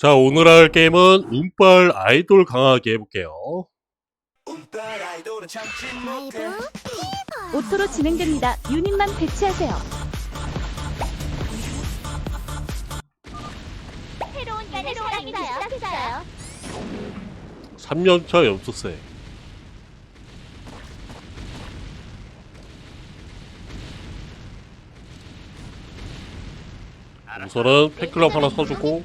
자, 오늘 할 게임은 운빨 아이돌 강하게 해볼게요. 오토로 진행됩니다. 유닛만 배치하세요. 새로운 사랑이 시작했어요. 3년차 연수생. 우선은 팬클럽 하나 써주고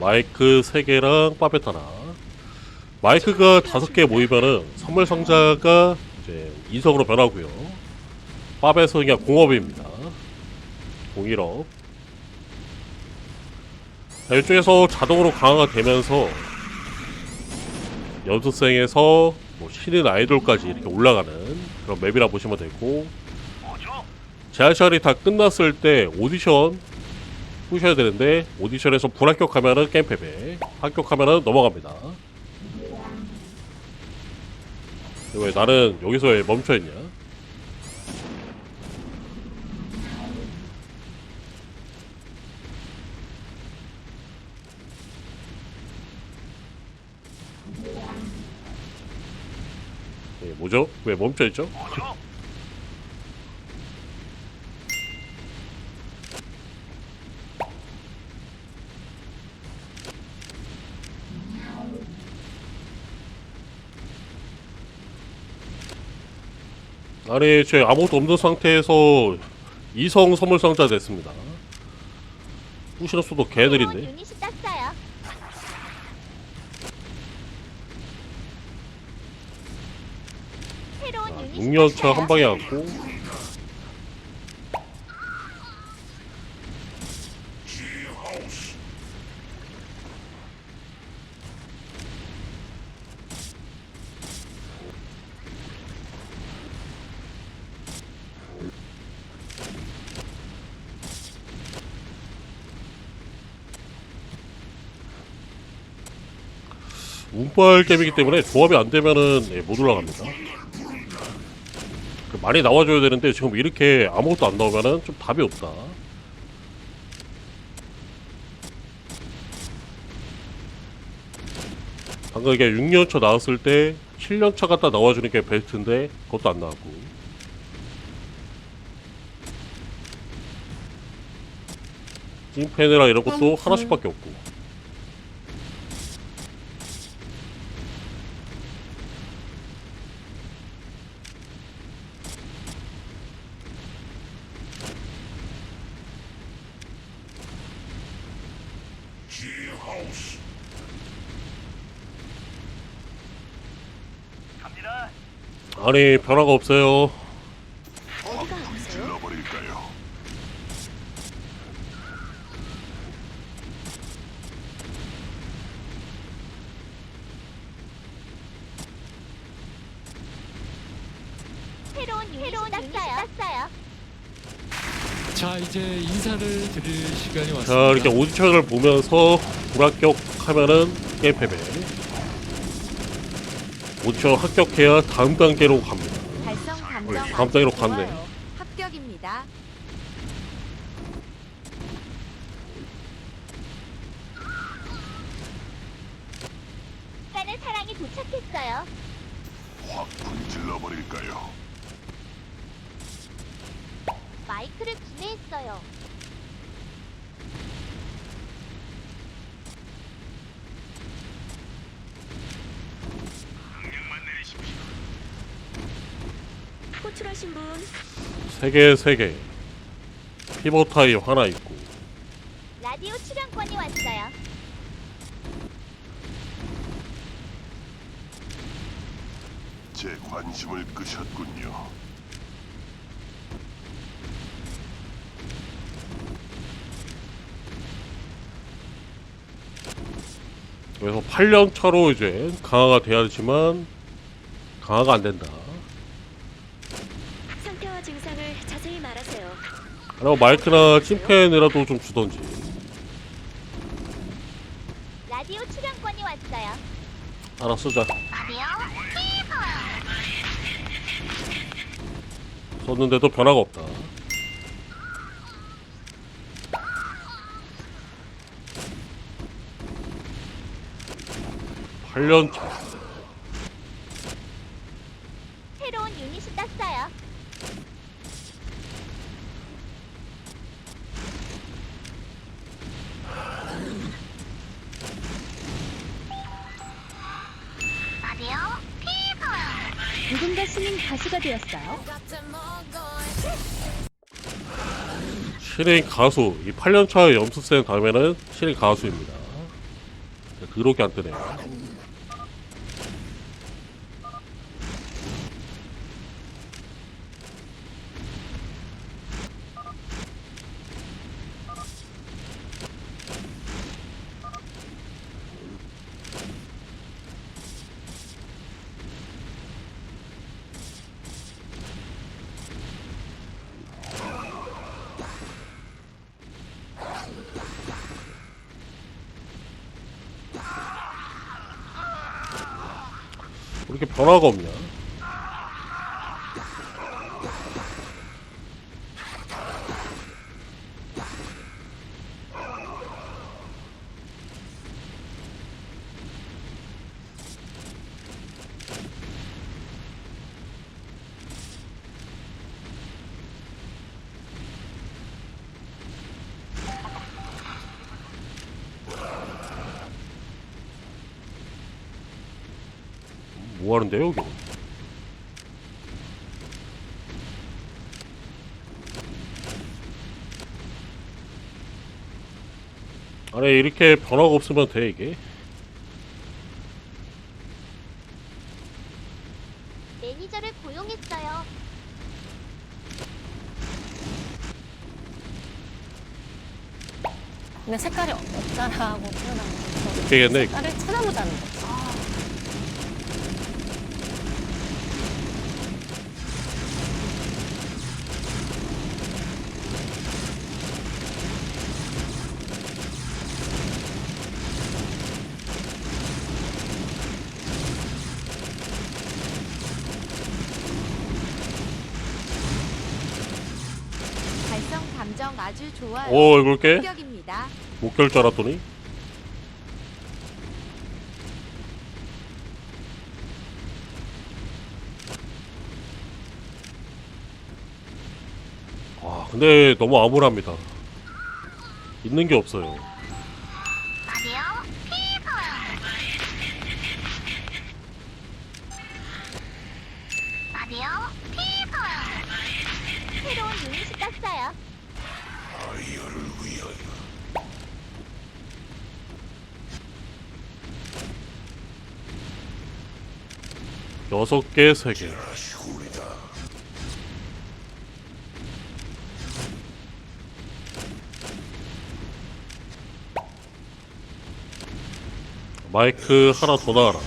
마이크 3개랑 빠벳 하나. 마이크가 5개 모이면은 선물 상자가 이제 이성으로 변하고요. 빠벳은 그냥 공업입니다. 공일업. 자, 이쪽에서 자동으로 강화가 되면서 연습생에서 뭐 신인 아이돌까지 이렇게 올라가는 그런 맵이라 보시면 되고. 제한 시간이 다 끝났을 때 오디션 pu셔야 되는데 오디션에서 불합격하면은 게임 패배 합격하면은 넘어갑니다 왜 나는 여기서 왜 멈춰있냐 예, 뭐죠? 왜 멈춰있죠? 아니 제 아무것도 없는 상태에서 이성 선물 상자 됐습니다 새로운 개들인데 유닛이 떴어요. 새로운 아, 유닛이 6년차 떴어요. 한 방에 왔고 운빨 게임이기 때문에 조합이 안 되면은 예, 못 올라갑니다. 그 많이 나와줘야 되는데 지금 이렇게 아무것도 안 나오면은 좀 답이 없다. 방금 이게 6년차 나왔을 때 7년차 갖다 나와주는 게 베스트인데 그것도 안 나왔고 찐팬이랑 이런 것도 하나씩밖에 없고 아니 변화가 없어요 질러버릴까요? 새로운 유닛이 떴어요. 자 이제 인사를 드릴 시간이 왔습니다. 자 이렇게 오디션을 보면서 불합격하면은 게임 패배 오디션 합격해야 다음 단계로 갑니다 달성 감정 어, 아주 다음 단계로. 갔네. 합격입니다. 가는 사랑이 도착했어요. 확 불질러버릴까요? 마이크를 구매했어요. 호출하신 분 3개 3개 피버 타입 하나 있고 라디오 출연권이 왔어요. 제 관심을 끄셨군요. 그래서 8년 차로 이제 강화가 돼야지만 강화가 안 된다 그리고 마이크나 침팬이라도 좀 주던지. 라디오 출연권이 왔어요. 알아 쓰자. 썼는데도 변화가 없다. 8년 차. 신인 가수가 되었어요. 신인 가수 이 8년차 연습생 다음에는 신인 가수입니다 그렇게 안 뜨네요 왜 이렇게 변화가 없냐 뭐 하는데요 여기 아니 이렇게 변화가 없으면 돼 이게 매니저를 고용했어요. 근데 색깔이 없잖아고 표현한 거. 되겠네. 색깔을 찾아보자는 거. 발성 감정 아주 좋아요. 오 이걸 깨? 합격입니다. 못 깰 줄 알았더니 아 근데 너무 암울합니다 있는 게 없어요 여섯 개, 세 개. 마이크 하나 더 나와라.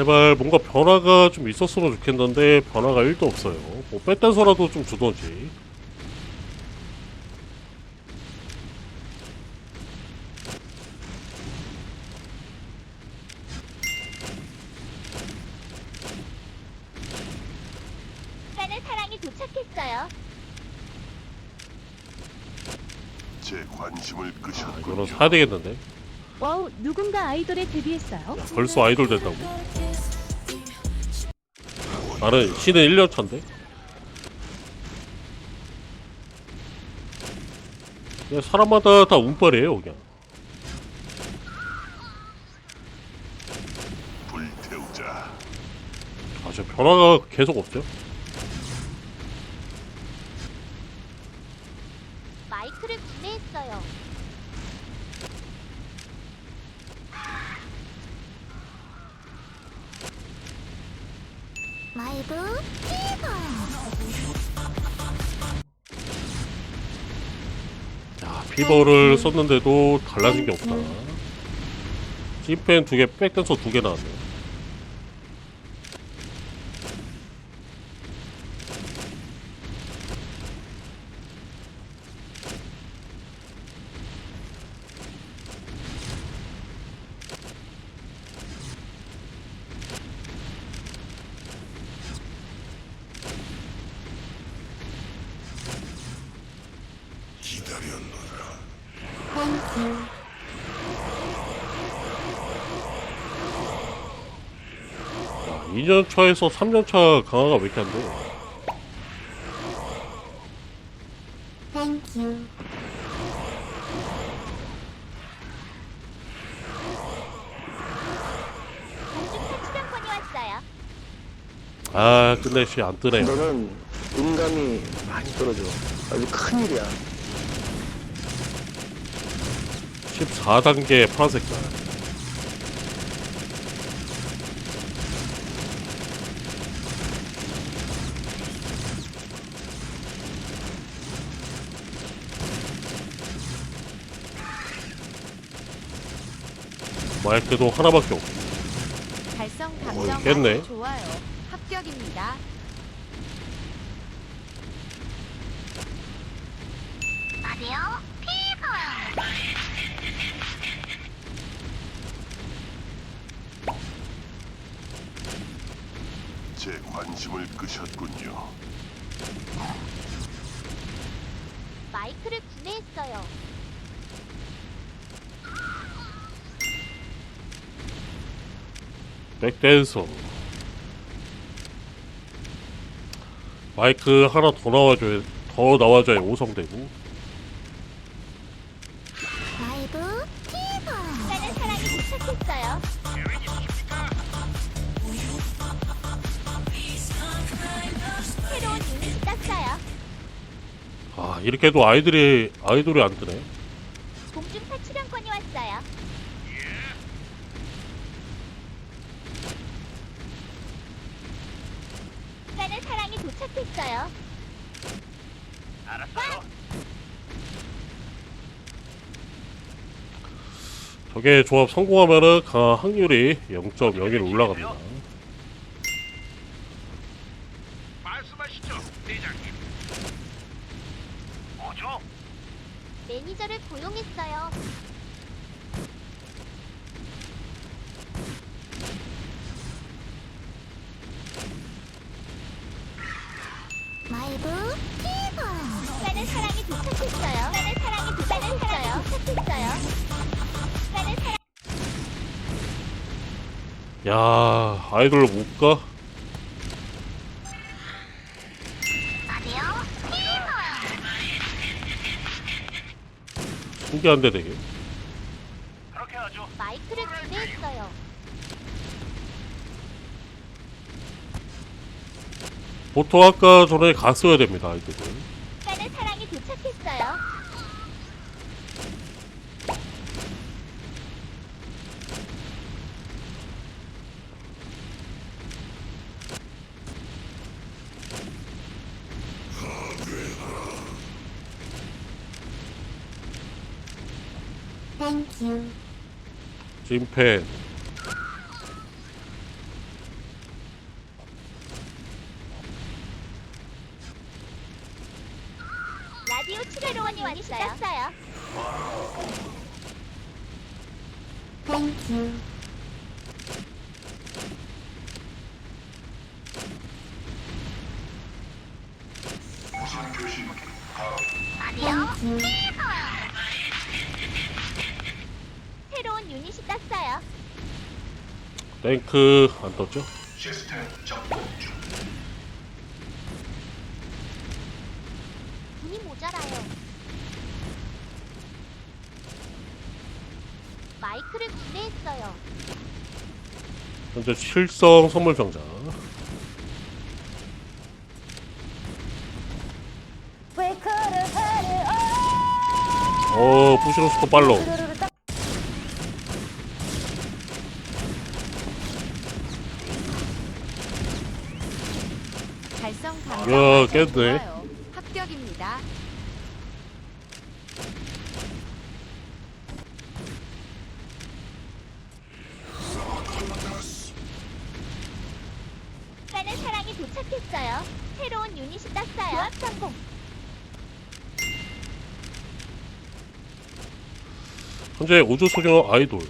제발 뭔가 변화가 좀 있었으면 좋겠는데 변화가 1도 없어요. 뭐 뺐단서라도 좀 주던지. 가는 사랑이 도착했어요. 제 관심을 아, 끄셨군요. 이거는 사야 되겠는데. 와우, 누군가 아이돌에 데뷔했어요. 야, 벌써 아이돌 된다고? 나는 신은 1년 차인데. 그냥 사람마다 다 운빨이에요, 그냥. 불태우자. 아, 저 변화가 계속 없죠? 마이크를 구매했어요. 마이브 야, 피버를 썼는데도 달라진 게 없다. 찐펜 두 개, 백댄서 두 개 나왔네. 2년 차에서 3년 차 강화가 왜 이렇게 안 돼? 왔어요. 아 근데 씨안 뜨네요. 너는 음감이 많이 떨어져. 아주 큰일이야. 14단계 파란색깔. 마이크도 하나밖에 없고 달성 어, 감정 있겠네. 아주 좋아요. 합격입니다. 아니요. 피버. 제 관심을 끄셨군요. 마이크를 구매했어요. 백댄서 마이크 하나 더 나와줘야 더 나와줘야 5성 되고 라이브 피버. 나는 사랑이 도착했어요. 새로운 유닛이 떴어요. 아 이렇게 해도 아이들이 아이돌이 안 뜨네 공중파 출연권이 왔어요. 나는 사랑이 도착했어요. 저게 조합 성공하면은 강 확률이 0.01 올라갑니다. 매니저를 고용했어요. 마이브 피버. 도착했어요. 나는 사랑이. 도착했어요. 나는 사랑. 야 아이돌로 못 가? 아니요. 신기한데 되게 마이크를 구매했어요. 보통 아까 전에 갔어야 됩니다 아이들은 나는 사랑이 도착했어요. 찐팬 라디오 출연권이 왔어요. 아니 탱크 안 떴죠? 돈이 모자라요. 마이크를 구매했어요. 현재 칠성 선물 병자 브레이크를 어 부시로스코 팔로우 르르르 딱 달성 감정 야, 아주 깼네. 좋아요. 합격입니다. 나는 사랑이 도착했어요. 새로운 유닛이. 조합 성공. 현재 우주 소녀 아이돌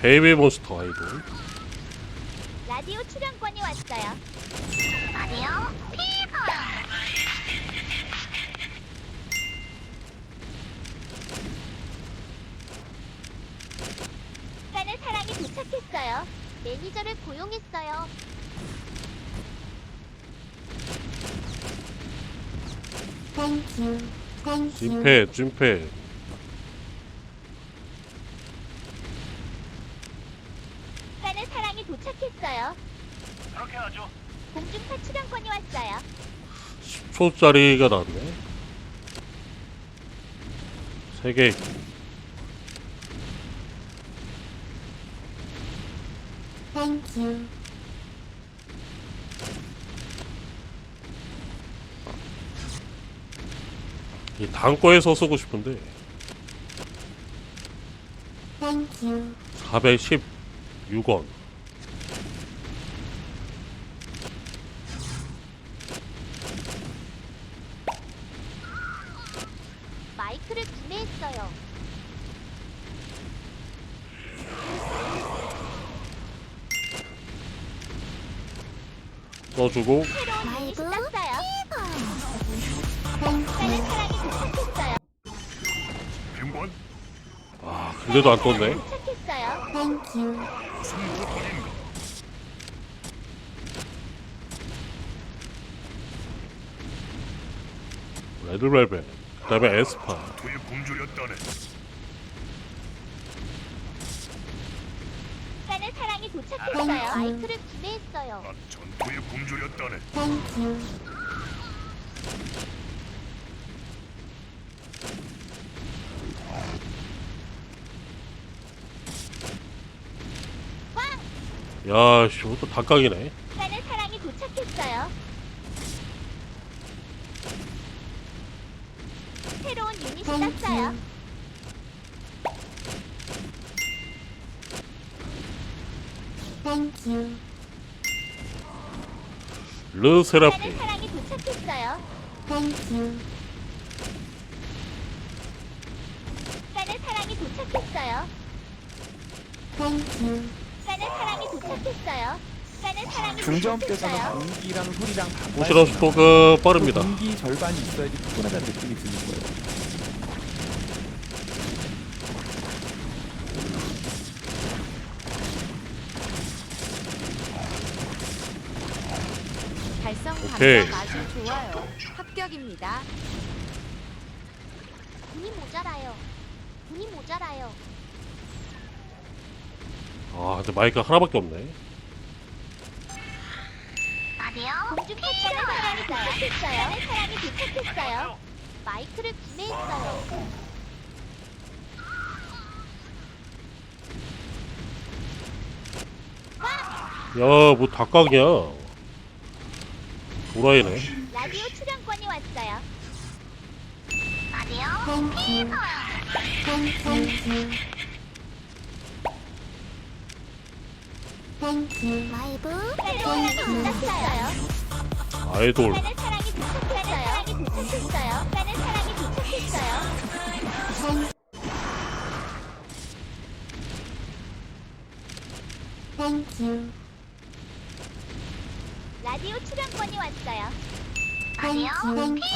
베이비 몬스터 아이돌. 라디오 출연권이 왔어요. 라디오 피버. 가는 사랑이 도착했어요. 매니저를 고용했어요. 찐패 찐패. 가는 사랑이 도착했어요. 그렇게 하죠. 출연권이 왔어요. 10초짜리가 나왔네. 세 개. 이 다음 거에서 쓰고 싶은데 416원 마이크를 구매했어요. 사랑이 도착했어요. 아 근데도 안 떴네. 도착했어요. 레드벨벳 그 다음에 에스파 도착했어요. 마이크를 구매했어요. 야씨 또 닭강이네 가는 사랑이 르세라핌 가는 사랑이 도착했어요. 가는 사랑이 도착했어요. 가는 사랑이 도착했어요. 가는 사랑이 중저음께서는 도착했어요. 공기랑 소리랑 다 오시라 스토가 빠릅니다 공기 절반이 있어야지 푸근하다는 느낌이 드는 거예요. 달성 오케이. 감각 아주 좋아요. 합격입니다. 돈이 모자라요. 돈이 모자라요. 아 근데 마이크가 하나밖에 없네 공중 파츠는 사랑이 도착했어요. 가는 사랑이 도착했어요. 마이크를 구매했어요. 야 뭐 닭강이야 도라이네 라디오 출연권이 왔어요. 라디오 피버. 라이브 유닛이 떴어요. 아이돌 사랑이 도착했어요. 사랑이 도착했어요. 라디오 출연권이 왔어요.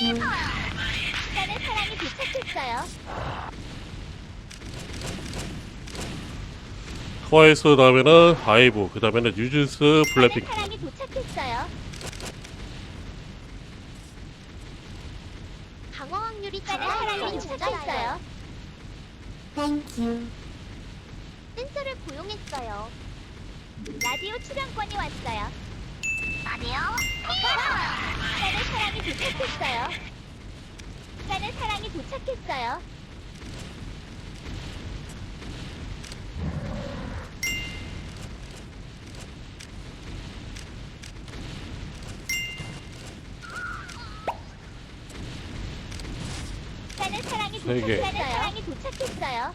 피버. 가는 사랑이 도착했어요. 트와이스 다음에는 하이브 그 다음에는 뉴진스 블랙핑크 사랑이 도착했어요. 강화 확률이 가는 사랑이 도착했어요. 센서를 고용했어요. 라디오 출연권이 왔어요. 라디오 가는 사랑이 도착했어요. 가는 사랑이 도착했어요. 가는 사랑이 세 개. 도착했어요. 가는 사랑이 도착했어요.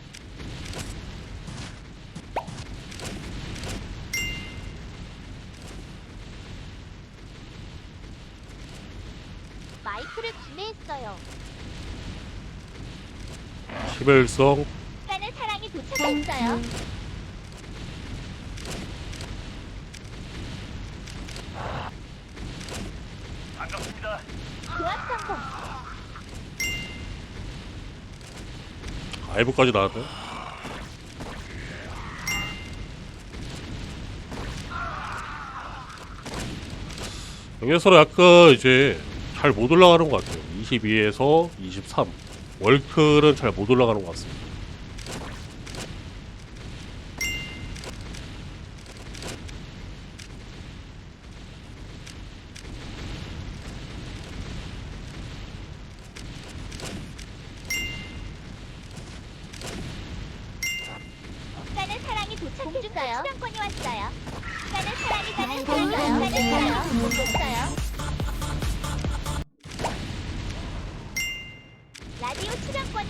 구매했어요. 시벨성 가는 사랑이 도착했어요. 조합 성공. 아이브까지 나왔네. 여기서는 약간 이제 잘 못 올라가는 것 같아요. 22에서 23. 월클은 잘 못 올라가는 것 같습니다.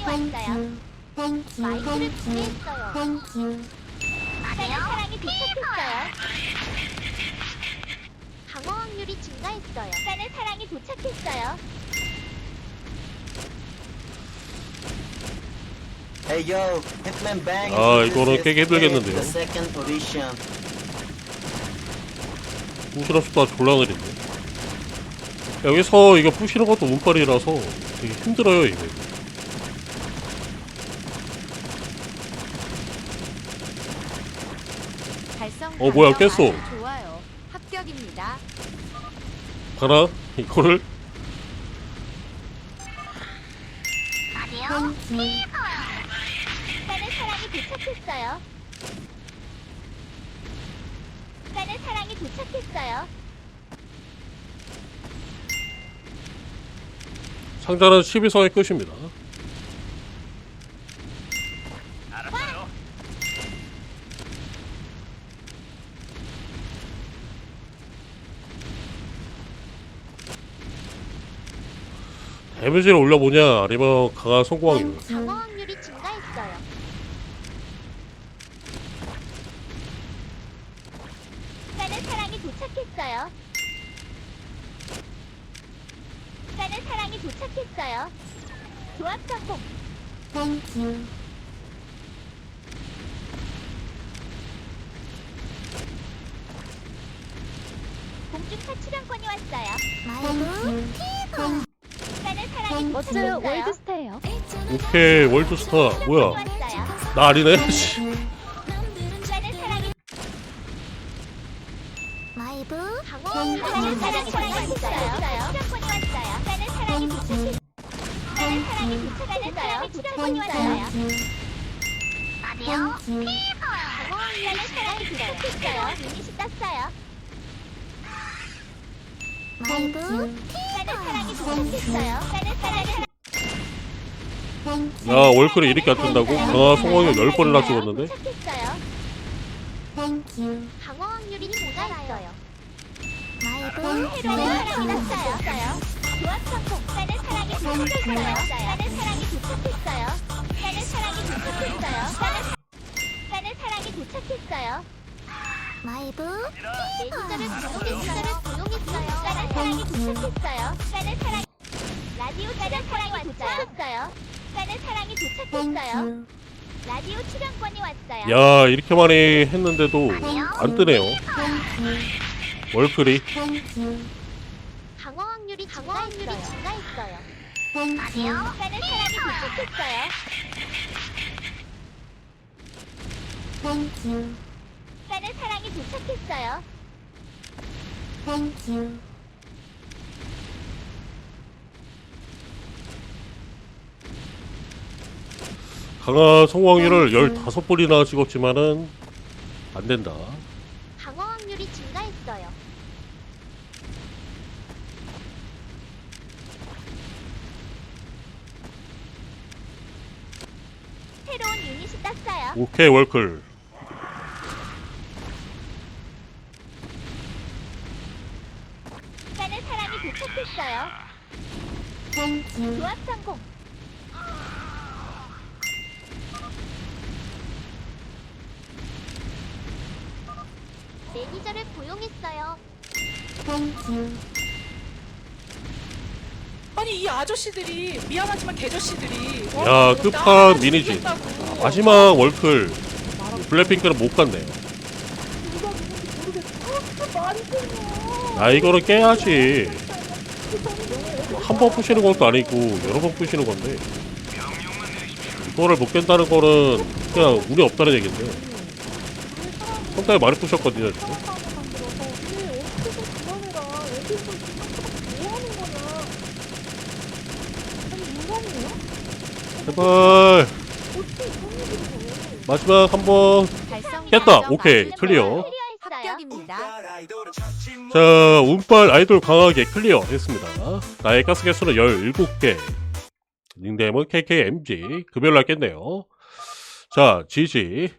왔어요. 마이크를 구매했어요. 가는 사랑이 도착했어요. 방어 확률이 증가했어요. 가는 사랑이 도착했어요. Hey yo, Hitman Bang. 아, 이거는 깨기 힘들겠는데요. The second 속도가 졸라 느린데. 여기서 이거 부시는 것도 운빨이라서 되게 힘들어요, 이거. 달성 어, 뭐야, 깼어. 좋아요. 합격입니다. 가나? 이거를? 가는 사랑이 도착했어요. 가는 사랑이 도착했어요. 상자는 12성의 끝입니다. 데미지를 올려보냐 아니면 강한 성공하기를 방어 확률이 증가했어요. 가는 사랑이 도착했어요. 가는 사랑이 도착했어요. 조합 성공. 공중파 출연권이 왔어요. 가는 월드스타예요. 오케이 월드스타 뭐야. 나 아니네 씨. 야 월클이 이렇게 안 뜬다고? 강한 성공을 10번이나 찍었는데 도착했어요. 방어 확률이 모자라요. 마이브 사랑이 도착했어요. 사랑이 도착했어요. 사랑이 사랑이. 마이브 사랑이 사랑 라디오 사랑이 도착했어요. 가는 사랑이 도착했어요. 라디오 출연권이 왔어요. 야 이렇게 많이 했는데도 안 뜨네요 월클이 방어 확률이 방어 확률이 증가했어요. 아니요. 가는 사람이 도착했어요. 가는 사람이 도착했어요. 강한 성공률을 15번이나 찍었지만은 안 된다 방어 확률이 증가했어요. 새로운 유닛이 떴어요. 오케이 월클 가는 사람이 도착했어요. 조합 성공. 매니저를 고용했어요. 아니 이 아저씨들이 미안하지만 개저씨들이 어, 야, 나 끝판 미니지. 죽겠다고. 마지막 월클 블랙핑크는 못 갔네요. 아 이거는 깨야지. 한번 부시는 것도 아니고 여러 번 부시는 건데 이거를 못 깬다는 거는 그냥 운이 없다는 얘긴데 상당히 많이 부셨거든요 지금. 제발 마지막 한번. 달성 오케이 클리어. 합격입니다. 자, 운빨 아이돌 강하게 클리어 했습니다. 나의 가스 개수는 17개. 닉네임은 KKMG. 금요일 날 깼네요. 자, GG.